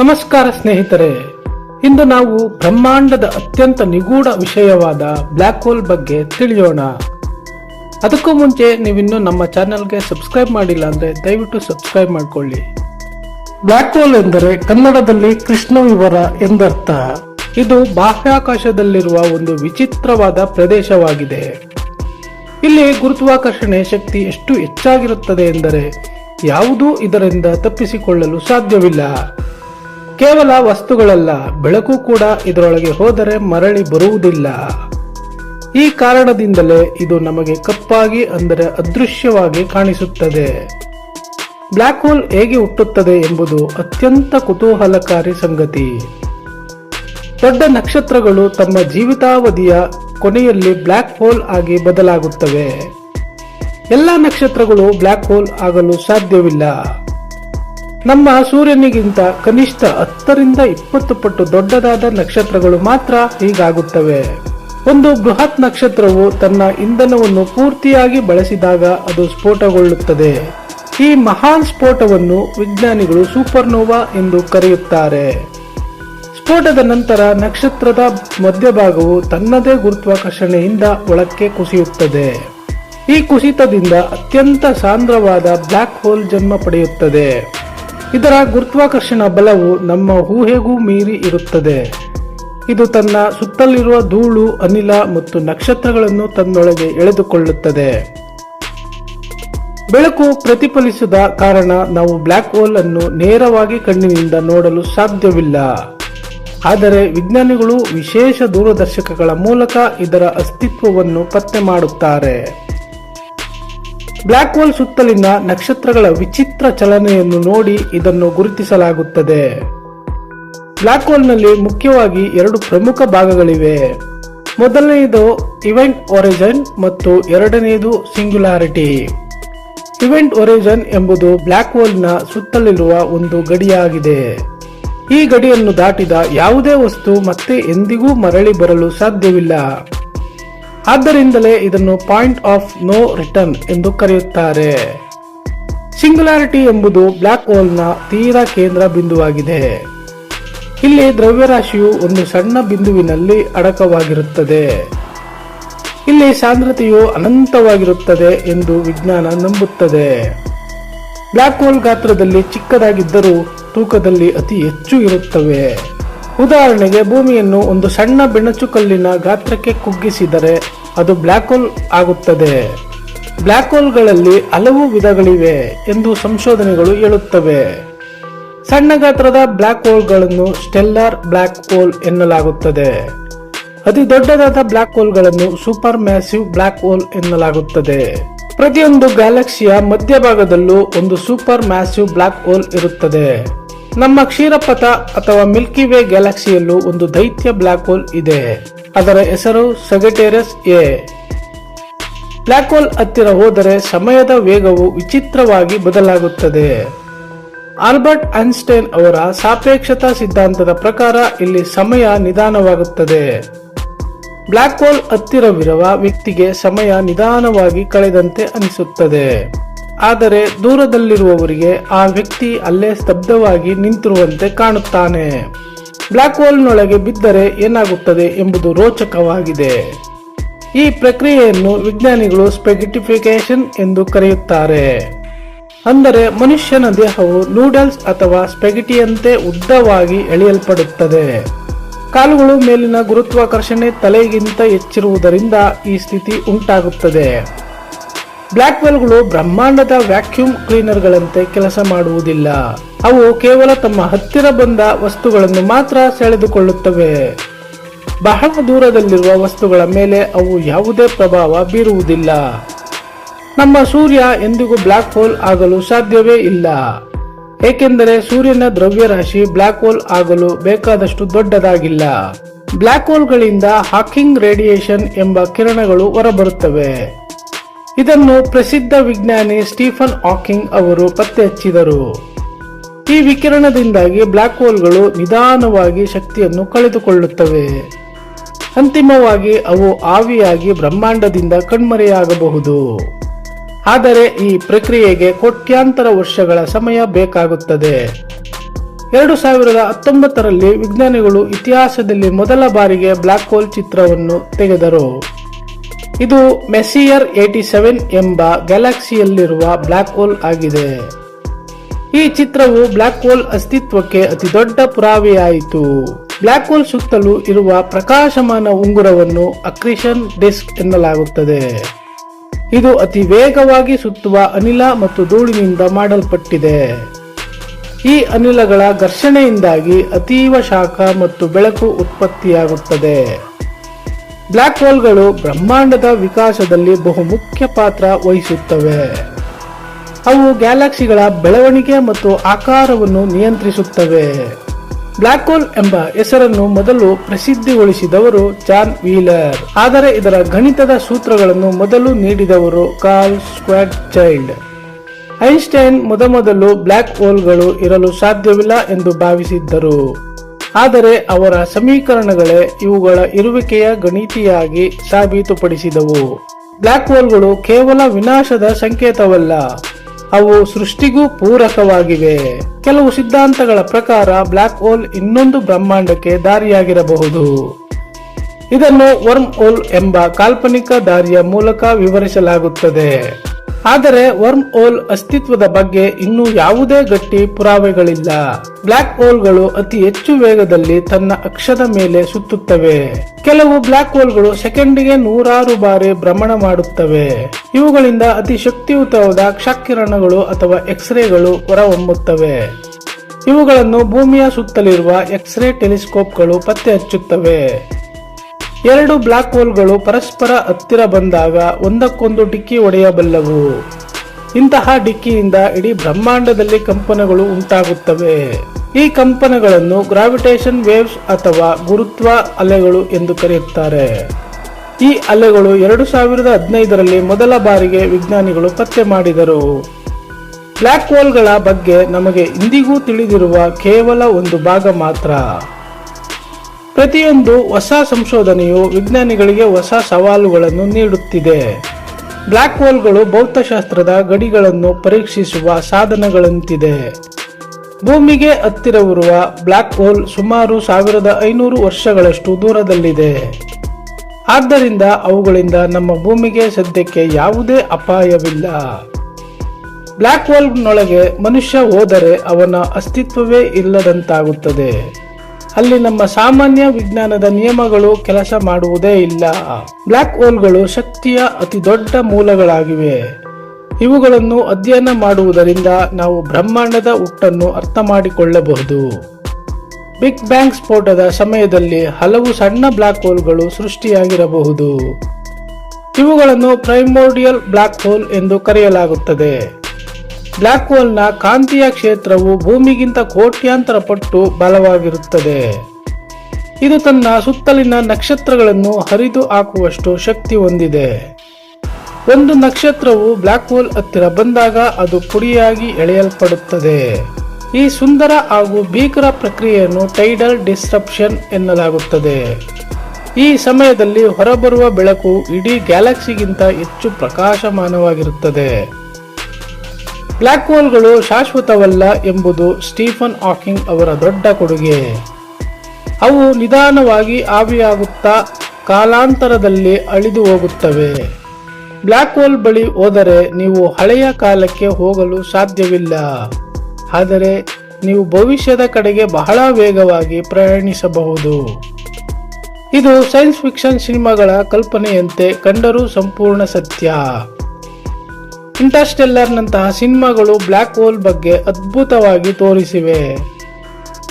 ನಮಸ್ಕಾರ ಸ್ನೇಹಿತರೆ, ಇಂದು ನಾವು ಬ್ರಹ್ಮಾಂಡದ ಅತ್ಯಂತ ನಿಗೂಢ ವಿಷಯವಾದ ಬ್ಲ್ಯಾಕ್ ಹೋಲ್ ಬಗ್ಗೆ ತಿಳಿಯೋಣ. ಅದಕ್ಕೂ ಮುಂಚೆ ನೀವಿನ್ನು ನಮ್ಮ ಚಾನೆಲ್ಗೆ ಸಬ್ಸ್ಕ್ರೈಬ್ ಮಾಡಿಲ್ಲ ಅಂದ್ರೆ ದಯವಿಟ್ಟು ಸಬ್ಸ್ಕ್ರೈಬ್ ಮಾಡಿಕೊಳ್ಳಿ. ಬ್ಲ್ಯಾಕ್ ಹೋಲ್ ಎಂದರೆ ಕನ್ನಡದಲ್ಲಿ ಕೃಷ್ಣ ವಿವರ ಎಂದರ್ಥ. ಇದು ಬಾಹ್ಯಾಕಾಶದಲ್ಲಿರುವ ಒಂದು ವಿಚಿತ್ರವಾದ ಪ್ರದೇಶವಾಗಿದೆ. ಇಲ್ಲಿ ಗುರುತ್ವಾಕರ್ಷಣೆ ಶಕ್ತಿ ಎಷ್ಟು ಹೆಚ್ಚಾಗಿರುತ್ತದೆ ಎಂದರೆ, ಯಾವುದೂ ಇದರಿಂದ ತಪ್ಪಿಸಿಕೊಳ್ಳಲು ಸಾಧ್ಯವಿಲ್ಲ. ಕೇವಲ ವಸ್ತುಗಳಲ್ಲ, ಬೆಳಕು ಕೂಡ ಇದರೊಳಗೆ ಹೋದರೆ ಮರಳಿ ಬರುವುದಿಲ್ಲ. ಈ ಕಾರಣದಿಂದಲೇ ಇದು ನಮಗೆ ಕಪ್ಪಾಗಿ ಅಂದರೆ ಅದೃಶ್ಯವಾಗಿ ಕಾಣಿಸುತ್ತದೆ. ಬ್ಲ್ಯಾಕ್ ಹೋಲ್ ಹೇಗೆ ಹುಟ್ಟುತ್ತದೆ ಎಂಬುದು ಅತ್ಯಂತ ಕುತೂಹಲಕಾರಿ ಸಂಗತಿ. ದೊಡ್ಡ ನಕ್ಷತ್ರಗಳು ತಮ್ಮ ಜೀವಿತಾವಧಿಯ ಕೊನೆಯಲ್ಲಿ ಬ್ಲ್ಯಾಕ್ ಹೋಲ್ ಆಗಿ ಬದಲಾಗುತ್ತವೆ. ಎಲ್ಲ ನಕ್ಷತ್ರಗಳು ಬ್ಲ್ಯಾಕ್ ಹೋಲ್ ಆಗಲು ಸಾಧ್ಯವಿಲ್ಲ. ನಮ್ಮ ಸೂರ್ಯನಿಗಿಂತ ಕನಿಷ್ಠ ಹತ್ತರಿಂದ ಇಪ್ಪತ್ತು ಪಟ್ಟು ದೊಡ್ಡದಾದ ನಕ್ಷತ್ರಗಳು ಮಾತ್ರ ಹೀಗಾಗುತ್ತವೆ. ಒಂದು ಬೃಹತ್ ನಕ್ಷತ್ರವು ತನ್ನ ಇಂಧನವನ್ನು ಪೂರ್ತಿಯಾಗಿ ಬಳಸಿದಾಗ ಅದು ಸ್ಫೋಟಗೊಳ್ಳುತ್ತದೆ. ಈ ಮಹಾನ್ ಸ್ಫೋಟವನ್ನು ವಿಜ್ಞಾನಿಗಳು ಸೂಪರ್ನೋವಾ ಎಂದು ಕರೆಯುತ್ತಾರೆ. ಸ್ಫೋಟದ ನಂತರ ನಕ್ಷತ್ರದ ಮಧ್ಯಭಾಗವು ತನ್ನದೇ ಗುರುತ್ವಾಕರ್ಷಣೆಯಿಂದ ಒಳಕ್ಕೆ ಕುಸಿಯುತ್ತದೆ. ಈ ಕುಸಿತದಿಂದ ಅತ್ಯಂತ ಸಾಂದ್ರವಾದ ಬ್ಲ್ಯಾಕ್ ಹೋಲ್ ಜನ್ಮ ಪಡೆಯುತ್ತದೆ. ಇದರ ಗುರುತ್ವಾಕರ್ಷಣ ಬಲವು ನಮ್ಮ ಊಹೆಗೂ ಮೀರಿ ಇರುತ್ತದೆ. ಇದು ತನ್ನ ಸುತ್ತಲಿರುವ ಧೂಳು, ಅನಿಲ ಮತ್ತು ನಕ್ಷತ್ರಗಳನ್ನು ತನ್ನೊಳಗೆ ಎಳೆದುಕೊಳ್ಳುತ್ತದೆ. ಬೆಳಕು ಪ್ರತಿಫಲಿಸದ ಕಾರಣ ನಾವು ಬ್ಲ್ಯಾಕ್ ಹೋಲ್ ಅನ್ನು ನೇರವಾಗಿ ಕಣ್ಣಿನಿಂದ ನೋಡಲು ಸಾಧ್ಯವಿಲ್ಲ. ಆದರೆ ವಿಜ್ಞಾನಿಗಳು ವಿಶೇಷ ದೂರದರ್ಶಕಗಳ ಮೂಲಕ ಇದರ ಅಸ್ತಿತ್ವವನ್ನು ಪತ್ತೆ ಮಾಡುತ್ತಾರೆ. ಬ್ಲ್ಯಾಕ್ ಹೋಲ್ ಸುತ್ತಲಿನ ನಕ್ಷತ್ರಗಳ ವಿಚಿತ್ರ ಚಲನೆಯನ್ನು ನೋಡಿ ಇದನ್ನು ಗುರುತಿಸಲಾಗುತ್ತದೆ. ಬ್ಲ್ಯಾಕ್ ಹೋಲ್ನಲ್ಲಿ ಮುಖ್ಯವಾಗಿ ಎರಡು ಪ್ರಮುಖ ಭಾಗಗಳಿವೆ. ಮೊದಲನೆಯದು ಇವೆಂಟ್ ಒರಿಜನ್ ಮತ್ತು ಎರಡನೆಯದು ಸಿಂಗ್ಯುಲಾರಿಟಿ ಇವೆಂಟ್ ಒರಿಜನ್ ಎಂಬುದು ಬ್ಲ್ಯಾಕ್ ಹೋಲ್ನ ಸುತ್ತಲಿರುವ ಒಂದು ಗಡಿಯಾಗಿದೆ. ಈ ಗಡಿಯನ್ನು ದಾಟಿದ ಯಾವುದೇ ವಸ್ತು ಮತ್ತೆ ಎಂದಿಗೂ ಮರಳಿ ಬರಲು ಸಾಧ್ಯವಿಲ್ಲ. ಆದ್ದರಿಂದಲೇ ಇದನ್ನು ಪಾಯಿಂಟ್ ಆಫ್ ನೋ ರಿಟರ್ನ್ ಎಂದು ಕರೆಯುತ್ತಾರೆ. ಸಿಂಗ್ಯುಲಾರಿಟಿ ಎಂಬುದು ಬ್ಲ್ಯಾಕ್ ಹೋಲ್ನ ತೀರಾ ಕೇಂದ್ರ ಬಿಂದುವಾಗಿದೆ. ಇಲ್ಲಿ ದ್ರವ್ಯರಾಶಿಯು ಒಂದು ಸಣ್ಣ ಬಿಂದುವಿನಲ್ಲಿ ಅಡಕವಾಗಿರುತ್ತದೆ. ಇಲ್ಲಿ ಸಾಂದ್ರತೆಯು ಅನಂತವಾಗಿರುತ್ತದೆ ಎಂದು ವಿಜ್ಞಾನ ನಂಬುತ್ತದೆ. ಬ್ಲ್ಯಾಕ್ ಹೋಲ್ ಗಾತ್ರದಲ್ಲಿ ಚಿಕ್ಕದಾಗಿದ್ದರೂ ತೂಕದಲ್ಲಿ ಅತಿ ಹೆಚ್ಚು ಇರುತ್ತವೆ. ಉದಾಹರಣೆಗೆ ಭೂಮಿಯನ್ನು ಒಂದು ಸಣ್ಣ ಬೆಣಚುಕಲ್ಲಿನ ಗಾತ್ರಕ್ಕೆ ಕುಗ್ಗಿಸಿದರೆ ಅದು ಬ್ಲ್ಯಾಕ್ ಹೋಲ್ ಆಗುತ್ತದೆ. ಬ್ಲ್ಯಾಕ್ ಹೋಲ್ಗಳಲ್ಲಿ ಹಲವು ವಿಧಗಳಿವೆ ಎಂದು ಸಂಶೋಧನೆಗಳು ಹೇಳುತ್ತವೆ. ಸಣ್ಣ ಗಾತ್ರದ ಬ್ಲ್ಯಾಕ್ ಹೋಲ್ಗಳನ್ನು ಸ್ಟೆಲ್ಲಾರ್ ಬ್ಲ್ಯಾಕ್ ಹೋಲ್ ಎನ್ನಲಾಗುತ್ತದೆ. ಅತಿ ದೊಡ್ಡದಾದ ಬ್ಲ್ಯಾಕ್ ಹೋಲ್ಗಳನ್ನು ಸೂಪರ್ ಮ್ಯಾಸಿವ್ ಬ್ಲ್ಯಾಕ್ ಹೋಲ್ ಎನ್ನಲಾಗುತ್ತದೆ. ಪ್ರತಿಯೊಂದು ಗ್ಯಾಲಕ್ಸಿಯ ಮಧ್ಯಭಾಗದಲ್ಲೂ ಒಂದು ಸೂಪರ್ ಮ್ಯಾಸಿವ್ ಬ್ಲ್ಯಾಕ್ ಹೋಲ್ ಇರುತ್ತದೆ. ನಮ್ಮ ಕ್ಷೀರಪಥ ಅಥವಾ ಮಿಲ್ಕಿ ವೇ ಗ್ಯಾಲಕ್ಸಿಯಲ್ಲೂ ಒಂದು ದೈತ್ಯ ಬ್ಲ್ಯಾಕ್ ಹೋಲ್ ಇದೆ. ಅದರ ಹೆಸರು ಸೆಗೆಟೇರಸ್ ಎ. ಬ್ಲ್ಯಾಕ್ ಹೋಲ್ ಹತ್ತಿರ ಹೋದರೆ ಸಮಯದ ವೇಗವು ವಿಚಿತ್ರವಾಗಿ ಬದಲಾಗುತ್ತದೆ. ಆಲ್ಬರ್ಟ್ ಐನ್ಸ್ಟೈನ್ ಅವರ ಸಾಪೇಕ್ಷತಾ ಸಿದ್ಧಾಂತದ ಪ್ರಕಾರ ಇಲ್ಲಿ ಸಮಯ ನಿಧಾನವಾಗುತ್ತದೆ. ಬ್ಲ್ಯಾಕ್ ಹೋಲ್ ಹತ್ತಿರವಿರುವ ವ್ಯಕ್ತಿಗೆ ಸಮಯ ನಿಧಾನವಾಗಿ ಕಳೆದಂತೆ ಅನಿಸುತ್ತದೆ. ಆದರೆ ದೂರದಲ್ಲಿರುವವರಿಗೆ ಆ ವ್ಯಕ್ತಿ ಅಲ್ಲೇ ಸ್ತಬ್ಧವಾಗಿ ನಿಂತಿರುವಂತೆ ಕಾಣುತ್ತಾನೆ. ಬ್ಲ್ಯಾಕ್ ಹೋಲ್ನೊಳಗೆ ಬಿದ್ದರೆ ಏನಾಗುತ್ತದೆ ಎಂಬುದು ರೋಚಕವಾಗಿದೆ. ಈ ಪ್ರಕ್ರಿಯೆಯನ್ನು ವಿಜ್ಞಾನಿಗಳು ಸ್ಪೆಗಿಟಿಫಿಕೇಶನ್ ಎಂದು ಕರೆಯುತ್ತಾರೆ. ಅಂದರೆ ಮನುಷ್ಯನ ದೇಹವು ನೂಡಲ್ಸ್ ಅಥವಾ ಸ್ಪೆಗಿಟಿಯಂತೆ ಉದ್ದವಾಗಿ ಎಳೆಯಲ್ಪಡುತ್ತದೆ. ಕಾಲುಗಳು ಮೇಲಿನ ಗುರುತ್ವಾಕರ್ಷಣೆ ತಲೆಗಿಂತ ಹೆಚ್ಚಿರುವುದರಿಂದ ಈ ಸ್ಥಿತಿ ಉಂಟಾಗುತ್ತದೆ. ಬ್ಲ್ಯಾಕ್ ಹೋಲ್ಗಳು ಬ್ರಹ್ಮಾಂಡದ ವ್ಯಾಕ್ಯೂಮ್ ಕ್ಲೀನರ್ಗಳಂತೆ ಕೆಲಸ ಮಾಡುವುದಿಲ್ಲ. ಅವು ಕೇವಲ ತಮ್ಮ ಹತ್ತಿರ ಬಂದ ವಸ್ತುಗಳನ್ನು ಮಾತ್ರ ಸೆಳೆದುಕೊಳ್ಳುತ್ತವೆ. ಬಹಳ ದೂರದಲ್ಲಿರುವ ವಸ್ತುಗಳ ಮೇಲೆ ಅವು ಯಾವುದೇ ಪ್ರಭಾವ ಬೀರುವುದಿಲ್ಲ. ನಮ್ಮ ಸೂರ್ಯ ಎಂದಿಗೂ ಬ್ಲ್ಯಾಕ್ ಹೋಲ್ ಆಗಲು ಸಾಧ್ಯವೇ ಇಲ್ಲ. ಏಕೆಂದರೆ ಸೂರ್ಯನ ದ್ರವ್ಯರಾಶಿ ಬ್ಲ್ಯಾಕ್ ಹೋಲ್ ಆಗಲು ಬೇಕಾದಷ್ಟು ದೊಡ್ಡದಾಗಿಲ್ಲ. ಬ್ಲ್ಯಾಕ್ ಹೋಲ್ಗಳಿಂದ ಹಾಕಿಂಗ್ ರೇಡಿಯೇಷನ್ ಎಂಬ ಕಿರಣಗಳು ಹೊರಬರುತ್ತವೆ. ಇದನ್ನು ಪ್ರಸಿದ್ಧ ವಿಜ್ಞಾನಿ ಸ್ಟೀಫನ್ ಹಾಕಿಂಗ್ ಅವರು ಪತ್ತೆ ಹಚ್ಚಿದರು ಈ ವಿಕಿರಣದಿಂದಾಗಿ ಬ್ಲ್ಯಾಕ್ ಹೋಲ್ಗಳು ನಿಧಾನವಾಗಿ ಶಕ್ತಿಯನ್ನು ಕಳೆದುಕೊಳ್ಳುತ್ತವೆ. ಅಂತಿಮವಾಗಿ ಅವು ಆವಿಯಾಗಿ ಬ್ರಹ್ಮಾಂಡದಿಂದ ಕಣ್ಮರೆಯಾಗಬಹುದು. ಆದರೆ ಈ ಪ್ರಕ್ರಿಯೆಗೆ ಕೋಟ್ಯಾಂತರ ವರ್ಷಗಳ ಸಮಯ ಬೇಕಾಗುತ್ತದೆ. ಎರಡು ಸಾವಿರದ ಹತ್ತೊಂಬತ್ತರಲ್ಲಿ ವಿಜ್ಞಾನಿಗಳು ಇತಿಹಾಸದಲ್ಲಿ ಮೊದಲ ಬಾರಿಗೆ ಬ್ಲಾಕ್ ಹೋಲ್ ಚಿತ್ರವನ್ನು ತೆಗೆದರು. ಇದು ಮೆಸಿಯರ್ ಏಟಿ ಸೆವೆನ್ ಎಂಬ ಗ್ಯಾಲಕ್ಸಿಯಲ್ಲಿರುವ ಬ್ಲಾಕ್ ಹೋಲ್ ಆಗಿದೆ. ಈ ಚಿತ್ರವು ಬ್ಲಾಕ್ ಹೋಲ್ ಅಸ್ತಿತ್ವಕ್ಕೆ ಅತಿ ದೊಡ್ಡ ಪುರಾವೆಯಾಯಿತು. ಬ್ಲಾಕ್ ಹೋಲ್ ಸುತ್ತಲೂ ಇರುವ ಪ್ರಕಾಶಮಾನ ಉಂಗುರವನ್ನು ಅಕ್ರಿಷನ್ ಡಿಸ್ಕ್ ಎನ್ನಲಾಗುತ್ತದೆ. ಇದು ಅತಿ ವೇಗವಾಗಿ ಸುತ್ತುವ ಅನಿಲ ಮತ್ತು ಧೂಳಿನಿಂದ ಮಾಡಲ್ಪಟ್ಟಿದೆ. ಈ ಅನಿಲಗಳ ಘರ್ಷಣೆಯಿಂದಾಗಿ ಅತೀವ ಶಾಖ ಮತ್ತು ಬೆಳಕು ಉತ್ಪತ್ತಿಯಾಗುತ್ತದೆ. ಬ್ಲಾಕ್ ಹೋಲ್ಗಳು ಬ್ರಹ್ಮಾಂಡದ ವಿಕಾಸದಲ್ಲಿ ಬಹುಮುಖ್ಯ ಪಾತ್ರ ವಹಿಸುತ್ತವೆ. ಅವು ಗ್ಯಾಲಕ್ಸಿಗಳ ಬೆಳವಣಿಗೆ ಮತ್ತು ಆಕಾರವನ್ನು ನಿಯಂತ್ರಿಸುತ್ತವೆ. ಬ್ಲ್ಯಾಕ್ ಹೋಲ್ ಎಂಬ ಹೆಸರನ್ನು ಮೊದಲು ಪ್ರಸಿದ್ಧಿಗೊಳಿಸಿದವರು ಜಾನ್ ವೀಲರ್. ಆದರೆ ಇದರ ಗಣಿತದ ಸೂತ್ರಗಳನ್ನು ಮೊದಲು ನೀಡಿದವರು ಕಾರ್ಲ್ ಸ್ಕ್ವಾಡ್ ಚೈಲ್ಡ್ ಐನ್ಸ್ಟೈನ್ ಮೊದಮೊದಲು ಬ್ಲ್ಯಾಕ್ ಹೋಲ್ಗಳು ಇರಲು ಸಾಧ್ಯವಿಲ್ಲ ಎಂದು ಭಾವಿಸಿದ್ದರು. ಆದರೆ ಅವರ ಸಮೀಕರಣಗಳೇ ಇವುಗಳ ಇರುವಿಕೆಯ ಗಣಿತಿಯಾಗಿ ಸಾಬೀತುಪಡಿಸಿದವು. ಬ್ಲ್ಯಾಕ್ ಹೋಲ್ಗಳು ಕೇವಲ ವಿನಾಶದ ಸಂಕೇತವಲ್ಲ, ಅವು ಸೃಷ್ಟಿಗೂ ಪೂರಕವಾಗಿವೆ. ಕೆಲವು ಸಿದ್ಧಾಂತಗಳ ಪ್ರಕಾರ ಬ್ಲ್ಯಾಕ್ ಹೋಲ್ ಇನ್ನೊಂದು ಬ್ರಹ್ಮಾಂಡಕ್ಕೆ ದಾರಿಯಾಗಿರಬಹುದು. ಇದನ್ನು ವರ್ಮ್ ಹೋಲ್ ಎಂಬ ಕಾಲ್ಪನಿಕ ದಾರಿಯ ಮೂಲಕ ವಿವರಿಸಲಾಗುತ್ತದೆ. ಆದರೆ ವರ್ಮ್ ಹೋಲ್ ಅಸ್ತಿತ್ವದ ಬಗ್ಗೆ ಇನ್ನೂ ಯಾವುದೇ ಗಟ್ಟಿ ಪುರಾವೆಗಳಿಲ್ಲ. ಬ್ಲಾಕ್ ಹೋಲ್ಗಳು ಅತಿ ಹೆಚ್ಚು ವೇಗದಲ್ಲಿ ತನ್ನ ಅಕ್ಷದ ಮೇಲೆ ಸುತ್ತುತ್ತವೆ. ಕೆಲವು ಬ್ಲಾಕ್ ಹೋಲ್ಗಳು ಸೆಕೆಂಡಿಗೆ ನೂರಾರು ಬಾರಿ ಭ್ರಮಣ ಮಾಡುತ್ತವೆ. ಇವುಗಳಿಂದ ಅತಿ ಶಕ್ತಿಯುತವಾದ ಕ್ಷಕಿರಣಗಳು ಅಥವಾ ಎಕ್ಸ್ರೇಗಳು ಹೊರಹೊಮ್ಮುತ್ತವೆ. ಇವುಗಳನ್ನು ಭೂಮಿಯ ಸುತ್ತಲಿರುವ ಎಕ್ಸ್ರೇ ಟೆಲಿಸ್ಕೋಪ್ಗಳು ಪತ್ತೆ ಹಚ್ಚುತ್ತವೆ. ಎರಡು ಬ್ಲಾಕ್ ಹೋಲ್ಗಳು ಪರಸ್ಪರ ಹತ್ತಿರ ಬಂದಾಗ ಒಂದಕ್ಕೊಂದು ಡಿಕ್ಕಿ ಹೊಡೆಯಬಲ್ಲವು. ಇಂತಹ ಡಿಕ್ಕಿಯಿಂದ ಇಡೀ ಬ್ರಹ್ಮಾಂಡದಲ್ಲಿ ಕಂಪನಗಳು ಉಂಟಾಗುತ್ತವೆ. ಈ ಕಂಪನಗಳನ್ನು ಗ್ರಾವಿಟೇಷನ್ ವೇವ್ಸ್ ಅಥವಾ ಗುರುತ್ವ ಅಲೆಗಳು ಎಂದು ಕರೆಯುತ್ತಾರೆ. ಈ ಅಲೆಗಳು ಎರಡು ಸಾವಿರದ ಹದಿನೈದರಲ್ಲಿ ಮೊದಲ ಬಾರಿಗೆ ವಿಜ್ಞಾನಿಗಳು ಪತ್ತೆ ಮಾಡಿದರು. ಬ್ಲಾಕ್ ಹೋಲ್ಗಳ ಬಗ್ಗೆ ನಮಗೆ ಇಂದಿಗೂ ತಿಳಿದಿರುವ ಕೇವಲ ಒಂದು ಭಾಗ ಮಾತ್ರ. ಪ್ರತಿಯೊಂದು ಹೊಸ ಸಂಶೋಧನೆಯು ವಿಜ್ಞಾನಿಗಳಿಗೆ ಹೊಸ ಸವಾಲುಗಳನ್ನು ನೀಡುತ್ತಿದೆ. ಬ್ಲ್ಯಾಕ್ ಹೋಲ್ಗಳು ಭೌತಶಾಸ್ತ್ರದ ಗಡಿಗಳನ್ನು ಪರೀಕ್ಷಿಸುವ ಸಾಧನಗಳಂತಿದೆ. ಭೂಮಿಗೆ ಹತ್ತಿರವಿರುವ ಬ್ಲ್ಯಾಕ್ ಹೋಲ್ ಸುಮಾರು ಸಾವಿರದ ಐನೂರು ವರ್ಷಗಳಷ್ಟು ದೂರದಲ್ಲಿದೆ. ಆದ್ದರಿಂದ ಅವುಗಳಿಂದ ನಮ್ಮ ಭೂಮಿಗೆ ಸದ್ಯಕ್ಕೆ ಯಾವುದೇ ಅಪಾಯವಿಲ್ಲ. ಬ್ಲ್ಯಾಕ್ ಹೋಲ್ನೊಳಗೆ ಮನುಷ್ಯ ಹೋದರೆ ಅವನ ಅಸ್ತಿತ್ವವೇ ಇಲ್ಲದಂತಾಗುತ್ತದೆ. ಅಲ್ಲಿ ನಮ್ಮ ಸಾಮಾನ್ಯ ವಿಜ್ಞಾನದ ನಿಯಮಗಳು ಕೆಲಸ ಮಾಡುವುದೇ ಇಲ್ಲ. ಬ್ಲಾಕ್ ಹೋಲ್ಗಳು ಶಕ್ತಿಯ ಅತಿ ದೊಡ್ಡ ಮೂಲಗಳಾಗಿವೆ. ಇವುಗಳನ್ನು ಅಧ್ಯಯನ ಮಾಡುವುದರಿಂದ ನಾವು ಬ್ರಹ್ಮಾಂಡದ ಹುಟ್ಟನ್ನು ಅರ್ಥ ಮಾಡಿಕೊಳ್ಳಬಹುದು. ಬಿಗ್ ಬ್ಯಾಂಗ್ ಸ್ಫೋಟದ ಸಮಯದಲ್ಲಿ ಹಲವು ಸಣ್ಣ ಬ್ಲಾಕ್ ಹೋಲ್ಗಳು ಸೃಷ್ಟಿಯಾಗಿರಬಹುದು. ಇವುಗಳನ್ನು ಪ್ರೈಮೋರ್ಡಿಯಲ್ ಬ್ಲಾಕ್ ಹೋಲ್ ಎಂದು ಕರೆಯಲಾಗುತ್ತದೆ. ಬ್ಲಾಕ್ ಹೋಲ್ನ ಕಾಂತೀಯ ಕ್ಷೇತ್ರವು ಭೂಮಿಗಿಂತ ಕೋಟ್ಯಾಂತರ ಪಟ್ಟು ಬಲವಾಗಿರುತ್ತದೆ. ಇದು ತನ್ನ ಸುತ್ತಲಿನ ನಕ್ಷತ್ರಗಳನ್ನು ಹರಿದು ಹಾಕುವಷ್ಟು ಶಕ್ತಿ ಹೊಂದಿದೆ. ಒಂದು ನಕ್ಷತ್ರವು ಬ್ಲ್ಯಾಕ್ ಹೋಲ್ ಹತ್ತಿರ ಬಂದಾಗ ಅದು ಪುಡಿಯಾಗಿ ಎಳೆಯಲ್ಪಡುತ್ತದೆ. ಈ ಸುಂದರ ಹಾಗೂ ಭೀಕರ ಪ್ರಕ್ರಿಯೆಯನ್ನು ಟೈಡಲ್ ಡಿಸ್ಟ್ರಪ್ಷನ್ ಎನ್ನಲಾಗುತ್ತದೆ. ಈ ಸಮಯದಲ್ಲಿ ಹೊರಬರುವ ಬೆಳಕು ಇಡೀ ಗ್ಯಾಲಕ್ಸಿಗಿಂತ ಹೆಚ್ಚು ಪ್ರಕಾಶಮಾನವಾಗಿರುತ್ತದೆ. ಬ್ಲಾಕ್ ಹೋಲ್ಗಳು ಶಾಶ್ವತವಲ್ಲ ಎಂಬುದು ಸ್ಟೀಫನ್ ಹಾಕಿಂಗ್ ಅವರ ದೊಡ್ಡ ಕೊಡುಗೆ. ಅವು ನಿಧಾನವಾಗಿ ಆವಿಯಾಗುತ್ತಾ ಕಾಲಾಂತರದಲ್ಲಿ ಅಳಿದು ಹೋಗುತ್ತವೆ. ಬ್ಲ್ಯಾಕ್ ಹೋಲ್ ಬಳಿ ಹೋದರೆ ನೀವು ಹಳೆಯ ಕಾಲಕ್ಕೆ ಹೋಗಲು ಸಾಧ್ಯವಿಲ್ಲ. ಆದರೆ ನೀವು ಭವಿಷ್ಯದ ಕಡೆಗೆ ಬಹಳ ವೇಗವಾಗಿ ಪ್ರಯಾಣಿಸಬಹುದು. ಇದು ಸೈನ್ಸ್ ಫಿಕ್ಷನ್ ಸಿನಿಮಾಗಳ ಕಲ್ಪನೆಯಂತೆ ಕಂಡರೂ ಸಂಪೂರ್ಣ ಸತ್ಯ. ಇಂಟರ್ಸ್ಟೆಲ್ಲರ್ನಂತಹ ಸಿನಿಮಾಗಳು ಬ್ಲ್ಯಾಕ್ ಹೋಲ್ ಬಗ್ಗೆ ಅದ್ಭುತವಾಗಿ ತೋರಿಸಿವೆ.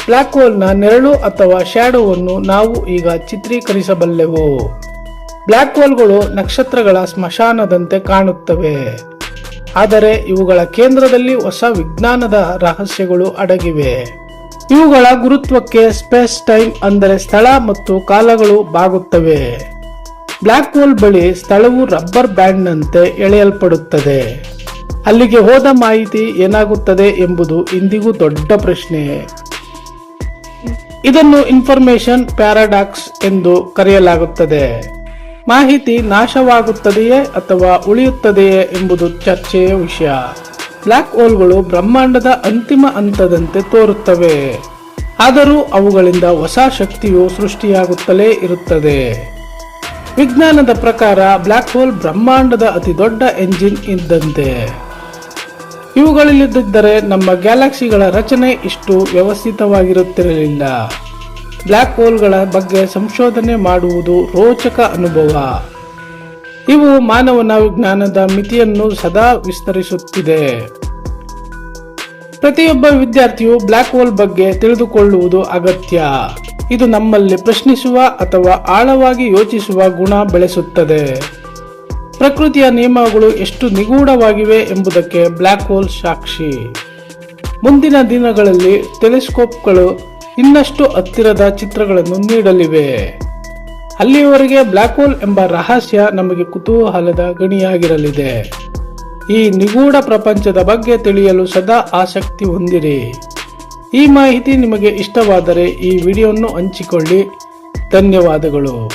ಬ್ಲ್ಯಾಕ್ ಹೋಲ್ನ ನೆರಳು ಅಥವಾ ಶ್ಯಾಡೋವನ್ನು ನಾವು ಈಗ ಚಿತ್ರೀಕರಿಸಬಲ್ಲೆವು. ಬ್ಲ್ಯಾಕ್ ಹೋಲ್ಗಳು ನಕ್ಷತ್ರಗಳ ಸ್ಮಶಾನದಂತೆ ಕಾಣುತ್ತವೆ. ಆದರೆ ಇವುಗಳ ಕೇಂದ್ರದಲ್ಲಿ ಹೊಸ ವಿಜ್ಞಾನದ ರಹಸ್ಯಗಳು ಅಡಗಿವೆ. ಇವುಗಳ ಗುರುತ್ವಕ್ಕೆ ಸ್ಪೇಸ್ ಟೈಮ್ ಅಂದರೆ ಸ್ಥಳ ಮತ್ತು ಕಾಲಗಳು ಬಾಗುತ್ತವೆ. ಬ್ಲ್ಯಾಕ್ ಹೋಲ್ ಬಳಿ ಸ್ಥಳವು ರಬ್ಬರ್ ಬ್ಯಾಂಡ್ನಂತೆ ಎಳೆಯಲ್ಪಡುತ್ತದೆ. ಅಲ್ಲಿಗೆ ಹೋದ ಮಾಹಿತಿ ಏನಾಗುತ್ತದೆ ಎಂಬುದು ಇಂದಿಗೂ ದೊಡ್ಡ ಪ್ರಶ್ನೆ. ಇದನ್ನು ಇನ್ಫಾರ್ಮೇಶನ್ ಪ್ಯಾರಾಡಾಕ್ಸ್ ಎಂದು ಕರೆಯಲಾಗುತ್ತದೆ. ಮಾಹಿತಿ ನಾಶವಾಗುತ್ತದೆಯೇ ಅಥವಾ ಉಳಿಯುತ್ತದೆಯೇ ಎಂಬುದು ಚರ್ಚೆಯ ವಿಷಯ. ಬ್ಲ್ಯಾಕ್ ಹೋಲ್ಗಳು ಬ್ರಹ್ಮಾಂಡದ ಅಂತಿಮ ಹಂತದಂತೆ ತೋರುತ್ತವೆ. ಆದರೂ ಅವುಗಳಿಂದ ಹೊಸ ಶಕ್ತಿಯು ಸೃಷ್ಟಿಯಾಗುತ್ತಲೇ ಇರುತ್ತದೆ. ವಿಜ್ಞಾನದ ಪ್ರಕಾರ ಬ್ಲ್ಯಾಕ್ ಹೋಲ್ ಬ್ರಹ್ಮಾಂಡದ ಅತಿ ದೊಡ್ಡ ಎಂಜಿನ್ ಇದ್ದಂತೆ. ಇವುಗಳಿಲ್ಲದಿದ್ದರೆ ನಮ್ಮ ಗ್ಯಾಲಕ್ಸಿಗಳ ರಚನೆ ಇಷ್ಟು ವ್ಯವಸ್ಥಿತವಾಗಿರುತ್ತಿರಲಿಲ್ಲ. ಬ್ಲ್ಯಾಕ್ ಹೋಲ್ಗಳ ಬಗ್ಗೆ ಸಂಶೋಧನೆ ಮಾಡುವುದು ರೋಚಕ ಅನುಭವ. ಇವು ಮಾನವನ ವಿಜ್ಞಾನದ ಮಿತಿಯನ್ನು ಸದಾ ವಿಸ್ತರಿಸುತ್ತಿದೆ. ಪ್ರತಿಯೊಬ್ಬ ವಿದ್ಯಾರ್ಥಿಯು ಬ್ಲ್ಯಾಕ್ ಹೋಲ್ ಬಗ್ಗೆ ತಿಳಿದುಕೊಳ್ಳುವುದು ಅಗತ್ಯ. ಇದು ನಮ್ಮಲ್ಲಿ ಪ್ರಶ್ನಿಸುವ ಅಥವಾ ಆಳವಾಗಿ ಯೋಚಿಸುವ ಗುಣ ಬೆಳೆಸುತ್ತದೆ. ಪ್ರಕೃತಿಯ ನಿಯಮಗಳು ಎಷ್ಟು ನಿಗೂಢವಾಗಿವೆ ಎಂಬುದಕ್ಕೆ ಬ್ಲ್ಯಾಕ್ ಹೋಲ್ ಸಾಕ್ಷಿ. ಮುಂದಿನ ದಿನಗಳಲ್ಲಿ ಟೆಲಿಸ್ಕೋಪ್ಗಳು ಇನ್ನಷ್ಟು ಹತ್ತಿರದ ಚಿತ್ರಗಳನ್ನು ನೀಡಲಿವೆ. ಅಲ್ಲಿಯವರೆಗೆ ಬ್ಲ್ಯಾಕ್ ಹೋಲ್ ಎಂಬ ರಹಸ್ಯ ನಮಗೆ ಕುತೂಹಲದ ಗಣಿಯಾಗಿರಲಿದೆ. ಈ ನಿಗೂಢ ಪ್ರಪಂಚದ ಬಗ್ಗೆ ತಿಳಿಯಲು ಸದಾ ಆಸಕ್ತಿ ಹೊಂದಿರಿ. ಈ ಮಾಹಿತಿ ನಿಮಗೆ ಇಷ್ಟವಾದರೆ ಈ ವಿಡಿಯೋವನ್ನು ಹಂಚಿಕೊಳ್ಳಿ. ಧನ್ಯವಾದಗಳು.